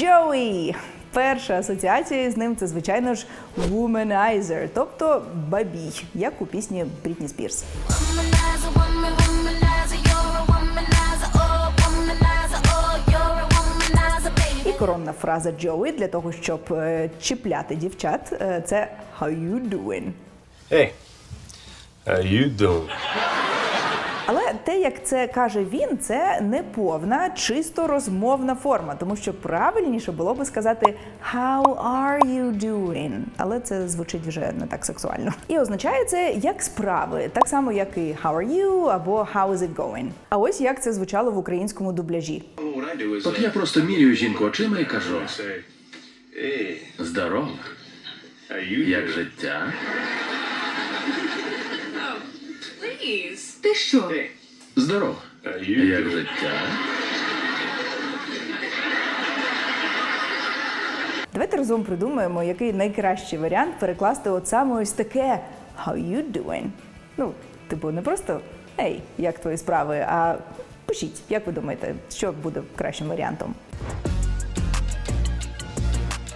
Joey. Перша асоціація з ним це, звичайно ж, womanizer, тобто бабій, як у пісні Брітні Спірс. Oh, oh. І коронна фраза Joey для того, щоб е, чіпляти дівчат, е, це How you doing? Hey, how you doing? Але те, як це каже він, це не повна, чисто розмовна форма, тому що правильніше було би сказати How are you doing? Але це звучить вже не так сексуально. І означає це як справи, так само як і How are you або How is it going? А ось як це звучало в українському дубляжі. От я просто міряю жінку очима і кажу: здоров, як життя. Ти що? Здоров, як життя. Давайте разом придумаємо, який найкращий варіант перекласти от саме ось таке How you doing? Ну, типу, не просто Ей, як твої справи, а пишіть, як ви думаєте, що буде кращим варіантом?